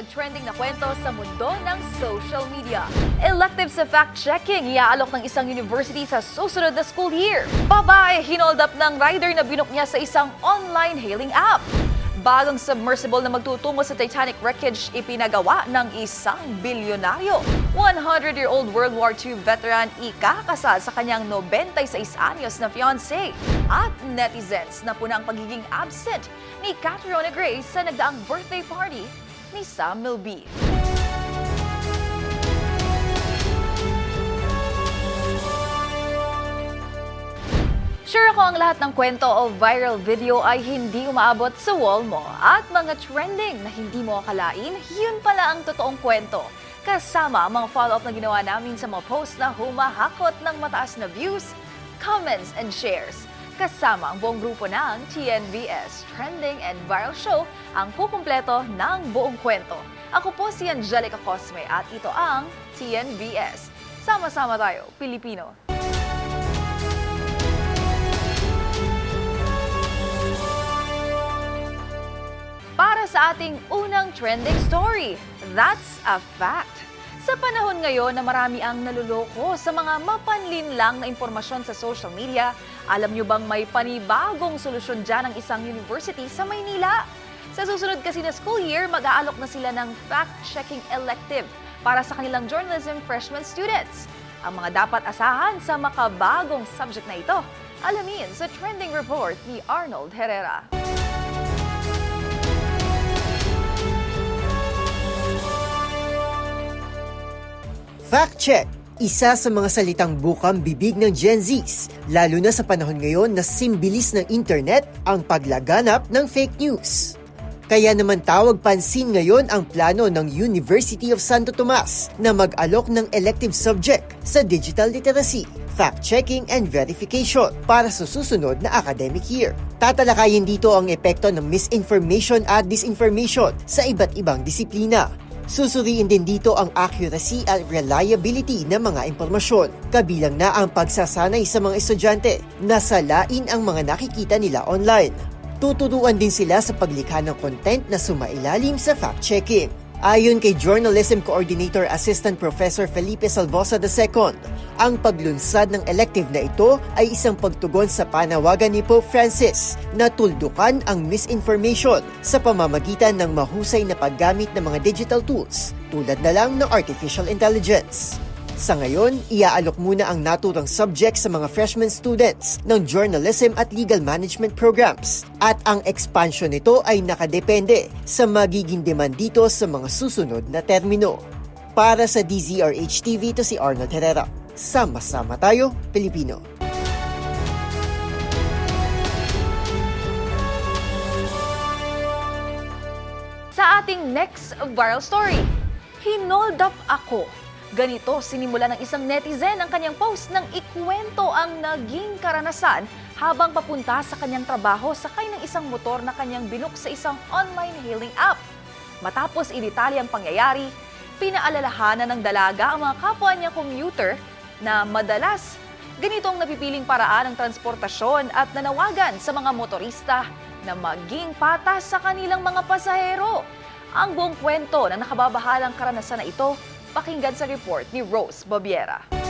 nag-trending na kwento sa mundo ng social media. Elective sa fact-checking, iaalok ng isang university sa susunod na school year. Babae, hinold up ng rider na binok niya sa isang online hailing app. Bagong submersible na magtutungo sa Titanic wreckage ipinagawa ng isang bilyonaryo. 100-year-old World War II veteran ikakasal sa kanyang 96 anyos na fiancé. At netizens na puna ang pagiging absent ni Catriona Grace sa nagdaang birthday party ni Sam Milby. Sure ako ang lahat ng kwento o viral video ay hindi umaabot sa wall mo at mga trending na hindi mo akalain, yun pala ang totoong kwento. Kasama ang mga follow-up na ginawa namin sa mga posts na humahakot ng mataas na views, comments, and shares. Kasama ang buong grupo ng TNVS Trending and Viral Show ang kukumpleto ng buong kwento. Ako po si Angelica Cosme at ito ang TNVS. Sama-sama tayo, Pilipino. para sa ating unang trending story. That's a fact. Sa panahon ngayon na marami ang naluloko sa mga mapanlinlang na impormasyon sa social media, alam nyo bang may panibagong solusyon dyan ng isang university sa Maynila? Sa susunod kasi na school year, mag-aalok na sila ng fact-checking elective para sa kanilang journalism freshman students. Ang mga dapat asahan sa makabagong subject na ito, alamin sa trending report ni Arnold Herrera. Fact check. Isa sa mga salitang bukang bibig ng Gen Zs, lalo na sa panahon ngayon na simbilis ng internet ang paglaganap ng fake news. Kaya naman tawag pansin ngayon ang plano ng University of Santo Tomas na mag-alok ng elective subject sa digital literacy, fact-checking and verification para sa susunod na academic year. Tatalakayin dito ang epekto ng misinformation at disinformation sa iba't ibang disiplina Susuriin din dito ang accuracy at reliability ng mga impormasyon, kabilang na ang pagsasanay sa mga estudyante na salain ang mga nakikita nila online. Tuturuan din sila sa paglikha ng content na sumailalim sa fact-checking. Ayon kay Journalism Coordinator Assistant Professor Felipe Salvosa II, ang paglunsad ng elective na ito ay isang pagtugon sa panawagan ni Pope Francis na tuldukan ang misinformation sa pamamagitan ng mahusay na paggamit ng mga digital tools tulad na lang ng artificial intelligence. Sa ngayon, iaalok muna ang naturang subject sa mga freshman students ng journalism at legal management programs at ang expansion nito ay nakadepende sa magiging demand dito sa mga susunod na termino. Para sa DZRH TV, to si Arnold Herrera. Sama-sama tayo, Pilipino. Sa ating next viral story, hinold up ako. Ganito sinimula ng isang netizen ang kanyang post nang ikwento ang naging karanasan habang papunta sa kanyang trabaho sakay ng isang motor na kanyang binuk sa isang online hailing app. Matapos idetalye ang pangyayari, pinaalalahanan ng dalaga ang mga kapwa niya commuter na madalas ganito napipiling paraan ng transportasyon at nanawagan sa mga motorista na maging patas sa kanilang mga pasahero. Ang buong kwento na nakababahalang karanasan na ito, pakinggan sa report ni Rose Babiera.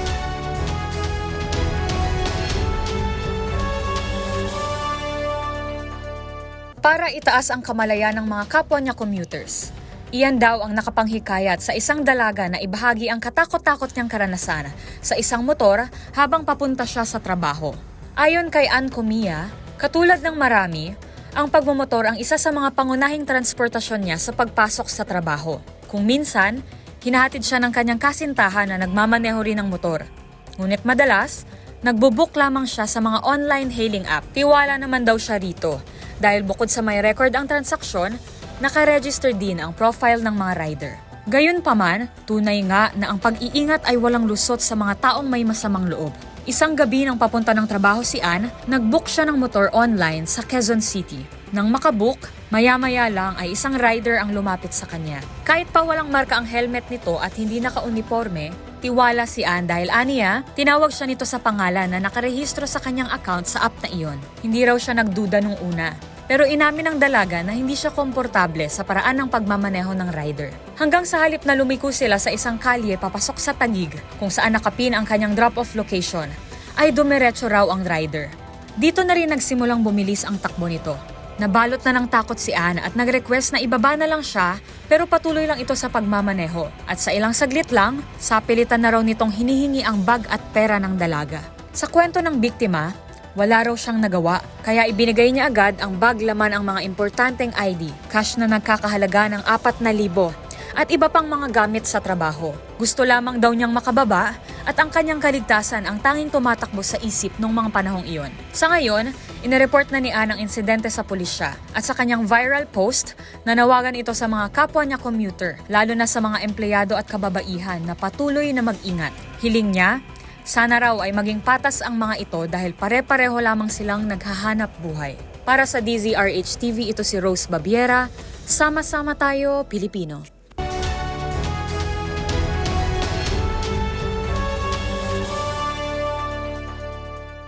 para itaas ang kamalayan ng mga kapwa niya commuters. Iyan daw ang nakapanghikayat sa isang dalaga na ibahagi ang katakot-takot niyang karanasan sa isang motor habang papunta siya sa trabaho. Ayon kay Ann Comia, katulad ng marami, ang pagmumotor ang isa sa mga pangunahing transportasyon niya sa pagpasok sa trabaho. Kung minsan, hinahatid siya ng kanyang kasintahan na nagmamaneho rin ng motor. Ngunit madalas, nagbubook lamang siya sa mga online hailing app. Tiwala naman daw siya rito dahil bukod sa may record ang transaksyon, nakaregister din ang profile ng mga rider. Gayunpaman, tunay nga na ang pag-iingat ay walang lusot sa mga taong may masamang loob. Isang gabi nang papunta ng trabaho si Ann, nag-book siya ng motor online sa Quezon City. Nang makabook, maya-maya lang ay isang rider ang lumapit sa kanya. Kahit pa walang marka ang helmet nito at hindi naka-uniforme, tiwala si Ann dahil aniya, tinawag siya nito sa pangalan na nakarehistro sa kanyang account sa app na iyon. Hindi raw siya nagduda nung una. Pero inamin ng dalaga na hindi siya komportable sa paraan ng pagmamaneho ng rider. Hanggang sa halip na lumiko sila sa isang kalye papasok sa Tagig kung saan nakapin ang kanyang drop-off location, ay dumiretso raw ang rider. Dito na rin nagsimulang bumilis ang takbo nito. Nabalot na ng takot si Anna at nag-request na ibaba na lang siya pero patuloy lang ito sa pagmamaneho. At sa ilang saglit lang, sapilitan na raw nitong hinihingi ang bag at pera ng dalaga. Sa kwento ng biktima, wala raw siyang nagawa, kaya ibinigay niya agad ang bag laman ang mga importanteng ID, cash na nagkakahalaga ng 4,000 at iba pang mga gamit sa trabaho. Gusto lamang daw niyang makababa at ang kanyang kaligtasan ang tanging tumatakbo sa isip nung mga panahong iyon. Sa ngayon, inireport na ni Ann ang insidente sa pulisya at sa kanyang viral post, nanawagan ito sa mga kapwa niya commuter, lalo na sa mga empleyado at kababaihan na patuloy na mag-ingat. Hiling niya, sana raw ay maging patas ang mga ito dahil pare-pareho lamang silang naghahanap buhay. Para sa DZRH TV, ito si Rose Babiera. Sama-sama tayo, Pilipino.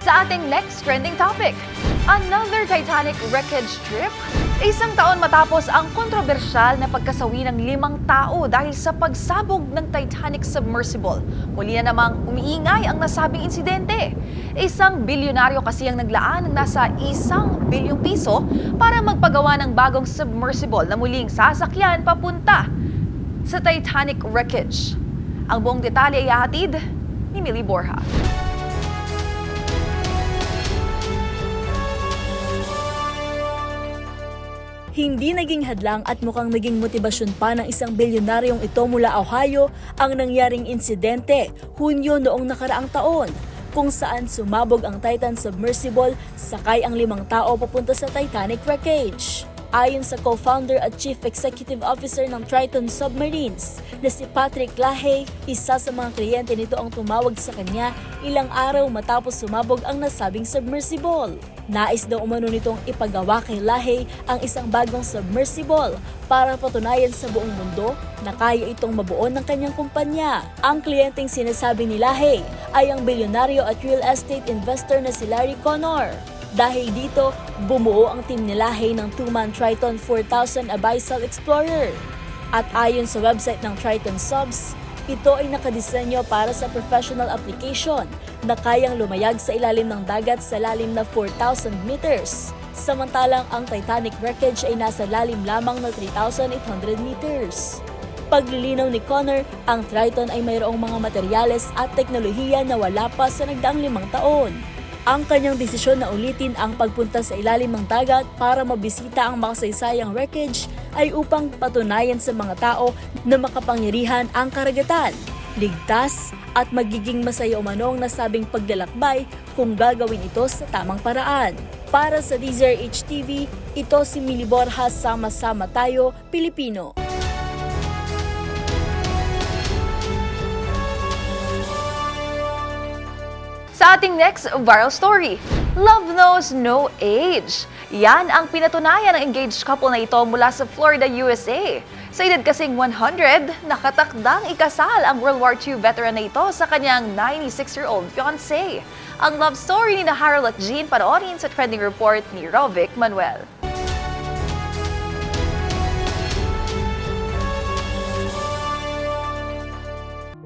Sa ating next trending topic, another Titanic wreckage trip? Isang taon matapos ang kontrobersyal na pagkasawi ng limang tao dahil sa pagsabog ng Titanic submersible. Muli na namang umiingay ang nasabing insidente. Isang bilyonaryo kasi ang naglaan ng nasa isang bilyong piso para magpagawa ng bagong submersible na muling sasakyan papunta sa Titanic wreckage. Ang buong detalye ay ihahatid ni Millie Borja. Hindi naging hadlang at mukhang naging motibasyon pa ng isang bilyonaryong ito mula Ohio ang nangyaring insidente Hunyo noong nakaraang taon kung saan sumabog ang Titan submersible sakay ang limang tao papunta sa Titanic wreckage. Ayon sa co-founder at chief executive officer ng Triton Submarines na si Patrick Lahey, isa sa mga kliyente nito ang tumawag sa kanya ilang araw matapos sumabog ang nasabing submersible. Nais daw umano nitong ipagawa kay Lahey ang isang bagong submersible para patunayan sa buong mundo na kaya itong mabuo ng kanyang kumpanya. Ang kliyenteng sinasabi ni Lahey ay ang bilyonaryo at real estate investor na si Larry Connor. Dahil dito, bumuo ang team ni Lahey ng two-man Triton 4000 Abyssal Explorer. At ayon sa website ng Triton Subs, ito ay nakadisenyo para sa professional application na kayang lumayag sa ilalim ng dagat sa lalim na 4,000 meters. Samantalang ang Titanic wreckage ay nasa lalim lamang na 3,800 meters. Paglilinaw ni Connor, ang Triton ay mayroong mga materyales at teknolohiya na wala pa sa nagdaang limang taon. Ang kanyang desisyon na ulitin ang pagpunta sa ilalim ng dagat para mabisita ang makasaysayang wreckage ay upang patunayan sa mga tao na makapangyarihan ang karagatan, ligtas at magiging masaya umanong nasabing paglalakbay kung gagawin ito sa tamang paraan. Para sa DZRH TV, ito si Mili Borja Sama-sama Tayo, Pilipino. Sa ating next viral story, Love Knows No Age. Yan ang pinatunayan ng engaged couple na ito mula sa Florida, USA. Sa edad kasing 100, nakatakdang ikasal ang World War II veteran na ito sa kanyang 96-year-old fiancé. Ang love story ni Harold at Jean panoorin sa trending report ni Rovic Manuel.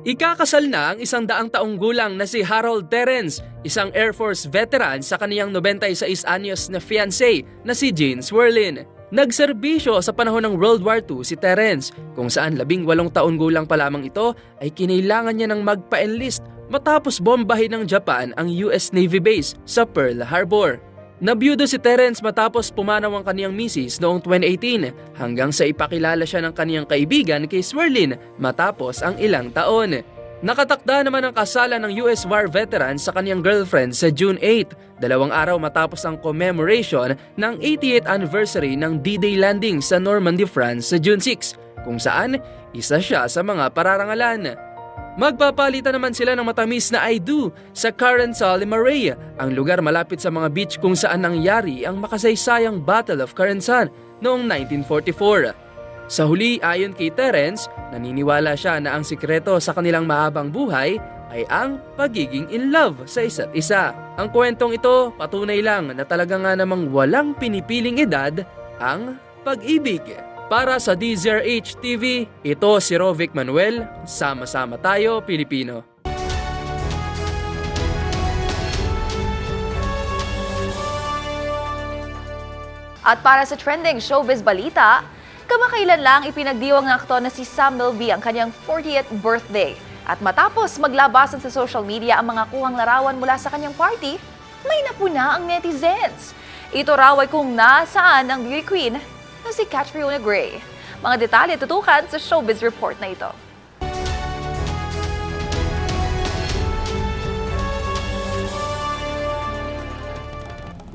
Ikakasal na ang isang daang taong gulang na si Harold Terence, isang Air Force veteran sa kaniyang 96 anyos na fiancé na si Jean Swerlin. Nagserbisyo sa panahon ng World War II si Terence, kung saan labing walong taon gulang pa lamang ito ay kinailangan niya ng magpa-enlist matapos bombahin ng Japan ang US Navy base sa Pearl Harbor. Nabiyudo si Terence matapos pumanaw ang kaniyang misis noong 2018 hanggang sa ipakilala siya ng kaniyang kaibigan kay Swerlin matapos ang ilang taon. Nakatakda naman ang kasalan ng US War veteran sa kaniyang girlfriend sa June 8, dalawang araw matapos ang commemoration ng 88th anniversary ng D-Day landing sa Normandy, France sa June 6, kung saan isa siya sa mga pararangalan. Magpapalitan naman sila ng matamis na I do sa Carental Marais, ang lugar malapit sa mga beach kung saan nangyari ang makasaysayang Battle of Carentan noong 1944. Sa huli, ayon kay Terence, naniniwala siya na ang sikreto sa kanilang mahabang buhay ay ang pagiging in love sa isa't isa. Ang kwentong ito patunay lang na talaga nga namang walang pinipiling edad ang pag-ibig. Para sa DZRH TV, ito si Rovic Manuel, sama-sama tayo Pilipino. At para sa trending showbiz balita, kamakailan lang ipinagdiwang ng aktor na si Sam Milby ang kanyang 40th birthday. At matapos maglabasan sa social media ang mga kuhang larawan mula sa kanyang party, may napuna ang netizens. Ito raw ay kung nasaan ang beauty queen na si Catriona Gray. Mga detalye tutukan sa showbiz report na ito.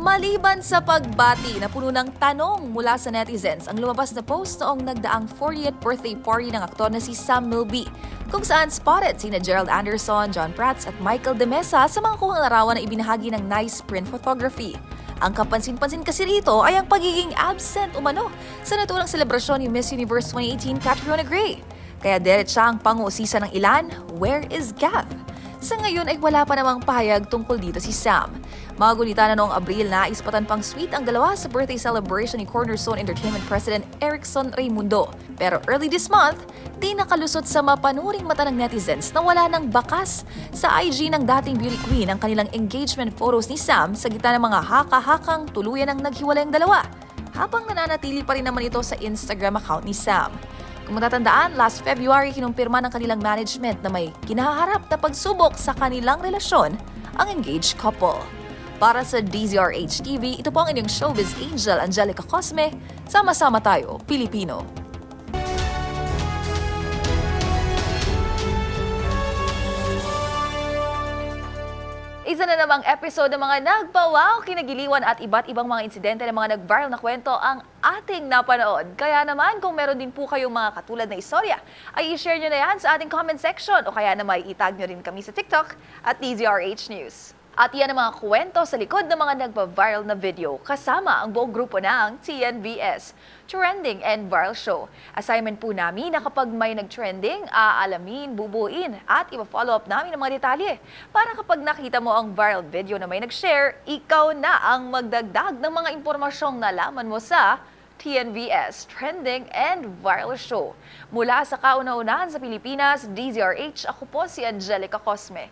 Maliban sa pagbati na puno ng tanong mula sa netizens, ang lumabas na post noong nagdaang 40th birthday party ng aktor na si Sam Milby, kung saan spotted sina Gerald Anderson, John Prats at Michael De Mesa sa mga kuhang larawan na ibinahagi ng nice print photography. Ang kapansin-pansin kasi rito ay ang pagiging absent umano sa naturang selebrasyon ni Miss Universe 2018 Catriona Gray. Kaya diretsa ang pang-uusisa ng ilan, where is Gav? Sa ngayon ay wala pa namang pahayag tungkol dito si Sam. Magulitan na noong Abril na ispatan pang sweet ang dalawa sa birthday celebration ni Cornerstone Entertainment President Erickson Raimundo. Pero early this month, di nakalusot sa mapanuring mata ng netizens na wala ng bakas sa IG ng dating beauty queen ang kanilang engagement photos ni Sam sa gitna ng mga haka-hakang tuluyan ang naghiwalay ang dalawa. Habang nananatili pa rin naman ito sa Instagram account ni Sam. Kung matatandaan, last February kinumpirma ng kanilang management na may kinaharap na pagsubok sa kanilang relasyon ang engaged couple. Para sa DZRH TV, ito po ang inyong showbiz angel Angelica Cosme. Sama-sama tayo, Pilipino. Isa na namang episode ng mga nagpawaw, kinagiliwan at iba't ibang mga insidente ng mga nag-viral na kwento ang ating napanood. Kaya naman, kung meron din po kayong mga katulad na istorya, ay i-share nyo na yan sa ating comment section o kaya naman itag nyo rin kami sa TikTok at DZRH News. At yan ang mga kwento sa likod ng mga nagpa-viral na video kasama ang buong grupo ng TNVS, Trending and Viral Show. Assignment po namin na kapag may nag-trending, aalamin, bubuin at ipa-follow up namin ang mga detalye. Para kapag nakita mo ang viral video na may nag-share, ikaw na ang magdagdag ng mga impormasyong nalaman mo sa TNVS, Trending and Viral Show. Mula sa kauna-unahan sa Pilipinas, DZRH, ako po si Angelica Cosme.